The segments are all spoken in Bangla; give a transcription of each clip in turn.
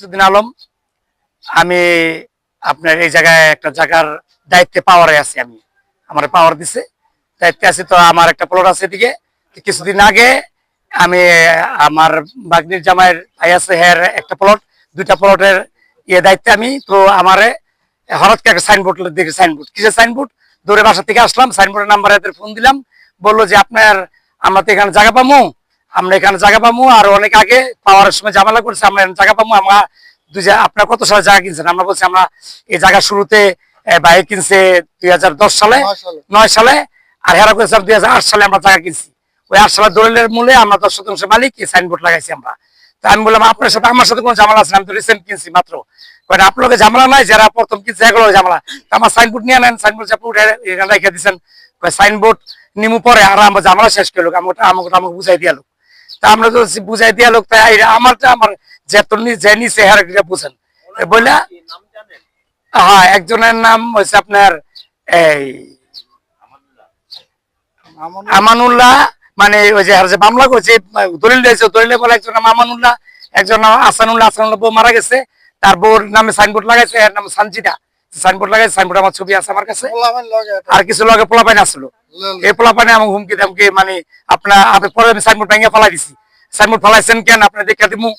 কিছুদিন আলম, আমি আপনার এই জায়গায় একটা জায়গার দায়িত্বে পাওয়ারে আছি আমি। আমার পাওয়ার দিছে, দায়িত্বে আছি তো আমার একটা প্লট আছে এদিকে। কিছুদিন আগে আমি, আমার বাগনির জামাইয়ের ভাই আছে, হের একটা প্লট দুইটা প্লটের ইয়ে দায়িত্বে আমি। তো আমারে হঠাৎ একটা সাইনবোর্ড দেখি সাইনবোর্ড কিসের সাইনবোর্ড দৌড়ে বাসা থেকে আসলাম সাইনবোর্ডের নাম্বারে ফোন দিলাম। বলল যে, আপনার, আমরা তো এখানে জায়গা পাবো। আমরা এখানে জায়গা পাবো আর অনেক আগে পাওয়ার সময় ঝামেলা করছে আমরা এখানে জায়গা পাবো আমরা দুই আপনার কত সালে জায়গা কিনছেন? আমরা বলছি আমরা এই জায়গা শুরুতে বাইক কিনছে দুই হাজার দশ সালে নয় সালে। আর হেরা করেছিলাম দুই সালে আমরা জায়গা কিনছি। ওই আট সালের দলিলের মূলে আমরা দশ শতাংশ মালিক এই সাইনবোর্ড লাগাইছি আমরা। তো আমি বললাম আপনার সাথে আমার সাথে কোনো ঝামেলা আছে আমি তো রিসেন্ট কিনছি মাত্র। কারণ আপনাকে ঝামেলা নাই যারা প্রথম কিনছে এগুলো ঝামেলা। তো আমার সাইনবোর্ড নিয়ে নেন সাইনবোর্ড চাপে উঠে রেখে দিচ্ছেন সাইনবোর্ড নিমু পরে আর আমরা ঝামেলা শেষ করল আমাকে আমাকে আমাকে বুঝাই দিয়া তা আমরা তো বুঝাই দিয়া লোক তাই আমারটা আমার যে তোর নি- যে নিচে হেরা বুঝেন। বলে হ্যাঁ একজনের নাম হচ্ছে আপনার এই আমানুল্লাহ। মানে ওই যে যে মামলা করছে দলিলে বলে একজন নাম আমানুল্লাহ একজন নাম আসানুল্লাহ আসানুল্লাহ বউ মারা গেছে তার বউর নামে সাইনবোর্ড লাগাইছে এর নাম সানজিদা। সাইনবোর্ড লাগাইছে সাইনবোর্ড আমার ছবি আছে আমার কাছে। আর কিছু লগে পোলাপাইন আসলো। এই পোলাপাইনে আমার হুমকি দামকি মানে আপনার আপনি পরে আমি সাইনবোর্ড ভেঙে ফেলাই দিছি। সাইনবোর্ড ফেলাইছেন কেন? আপনি দেখে দিমু।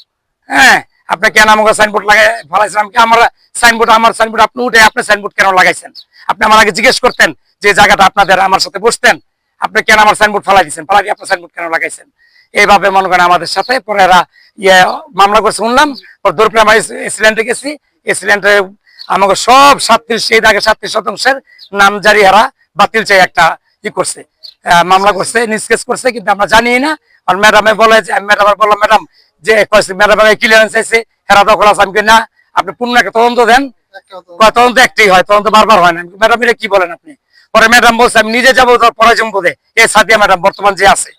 হ্যাঁ আপনি কেন আমাকে সাইনবোর্ড লাগাই ফেলাইছেন? আমি আমার সাইনবোর্ড আমার সাইনবোর্ড আপনি উঠে আপনি সাইনবোর্ড কেন লাগাইছেন? আপনি আমার আগে জিজ্ঞেস করতেন যে জায়গাটা আপনাদের আমার সাথে বসতেন। আপনি কেন আমার সাইনবোর্ড ফেলাই দিচ্ছেন ফেলাই দিয়ে আপনার সাইনবোর্ড কেন লাগাইছেন? এইভাবে মনে করেন আমাদের সাথে পরে এরা ইয়ে মামলা করে শুনলাম পর দৌড়পে আমরা এসিলেন্টে গেছি। এসিলেন্টে আমাকে সব সাতত্রিশ, সেই দাগে সাতত্রিশ শতাংশের নাম জারি হারা বাতিল চাই একটা ই করছে মামলা করছে নিষ্কেস করছে, কিন্তু আমরা জানি না। আর ম্যাডামে বলে যে, ম্যাডাম বললাম, ম্যাডাম, যে ম্যাডাম ক্লিয়ারেন্স চাইছে, হেরা দখল আছে, আমি না, আপনি পূর্ণ একটা তদন্ত দেন। তদন্ত একটাই হয়, তদন্ত বারবার হয় না। ম্যাডাম, এটা কি বলেন আপনি? পরে ম্যাডাম বলছে, আমি নিজে যাব, তোর পরাজম বোধে এই সাদিয়া ম্যাডাম বর্তমান যে আছে,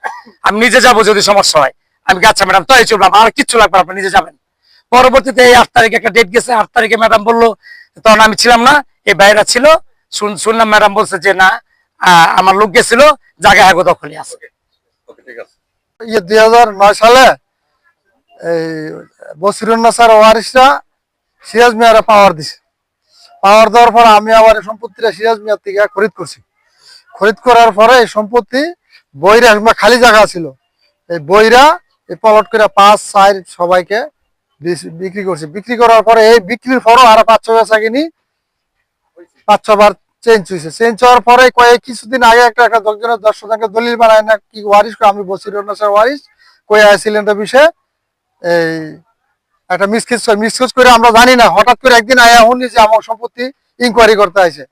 আমি নিজে যাব যদি সমস্যা হয়। আমি আচ্ছা ম্যাডাম তাই চলবো আমার কিচ্ছু লাগবে আপনি নিজে যাবেন। পরবর্তীতে এই আট তারিখে একটা ডেট গেছে, আট তারিখে ম্যাডাম বলল তখন আমি ছিলাম না এই বাইরা ছিল। শুন শুনলাম ম্যাডাম বলছে যে না আহ, আমার লোক গেছিল জায়গা হাগো দখলে আছে। ইয়ে দুই হাজার নয় সালে এই বসিরুন্না স্যার ওয়ারিসরা সিরাজ মিয়ারা পাওয়ার দিছে। পাওয়ার দেওয়ার পরে আমি আমার এই সম্পত্তিটা সিরাজ মিয়ার থেকে খরিদ করছি। খরিদ করার পরে এই সম্পত্তি বইরা কিংবা খালি জায়গা ছিল। এই বইরা এই পলট করে পাঁচ চার সবাইকে বিক্রি করছে। বিক্রি করার পরে এই বিক্রির পরও আরও পাঁচ ছ বেচা কিনি পাঁচ ছবার চেঞ্জ হয়েছে। চেঞ্জ হওয়ার পরে কয়েক কিছুদিন আগে একটা একটা দশজনের দশ শতাংশ দলিল বানায় না কি ওয়ারিস করে আমি বসির স্যার ওয়ারিস কই আসছিলেন এটা বিষয়ে এই একটা মিসকেজ মিসকেজ করে আমরা জানি না হঠাৎ করে একদিন আয়া শুনি যে আমার সম্পত্তি ইনকোয়ারি করতে আছে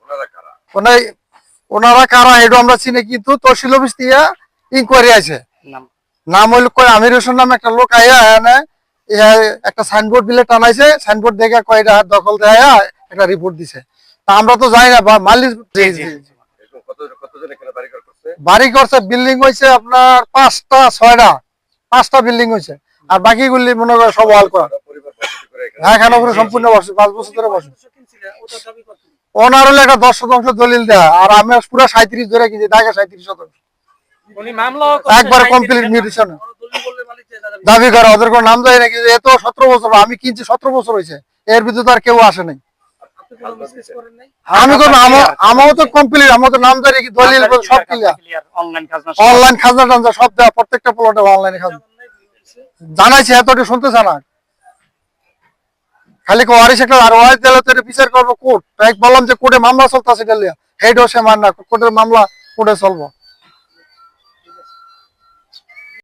ওনাই ওনারা কারা এটা আমরা চিনি কিন্তু তহসিল অফিস দিয়ে ইনকোয়ারি আছে নাম। নাম হইল কয় আমির হোসেন নামে একটা লোক আয়া এনে ইয়া একটা সাইনবোর্ড বিলে টানাইছে সাইনবোর্ড দেখে কয়টা দখল দেয় একটা রিপোর্ট দিছে। তা আমরা তো জানি না মালিক। বাড়ি করছে? বিল্ডিং হয়েছে আপনার পাঁচটা ছয়টা। পাঁচটা বিল্ডিং হয়েছে আর বাকিগুলি মনে করে সব ওয়াল করা। হ্যাঁ এখানে উপরে সম্পূর্ণ বসে পাঁচ বছর ধরে বসে ওনার হলে একটা দশ শতাংশ দলিল দেয়া। আর আমি পুরো সাঁত্রিশ ধরে কিনছি ঢাকা সাঁত্রিশ শতাংশ। একবার কমপ্লিট মিউটেশন দাবি করে ওদের কোনো নাম যায় নাকি? এত সতেরো বছর আমি কিনছি সতেরো বছর হয়েছে। এর ভিতরে তো আর কেউ আসে নাই। আমি তো আমারও তো কমপ্লিট আমার তো নাম জারি দলিল সব ক্লিয়ার অনলাইন কাজ খাজনা টাজনা সব দেওয়া প্রত্যেকটা প্লটে অনলাইনে খাজনা। জানাইছি এতটা শুনতেছে না। খালি একটা আর ওয়ারিস দিলে তো বিচার করব কোর্ট। বললাম যে কোর্টে মামলা চলতেছে হেড সে মান না কোর্টের মামলা কোর্টে চলবো।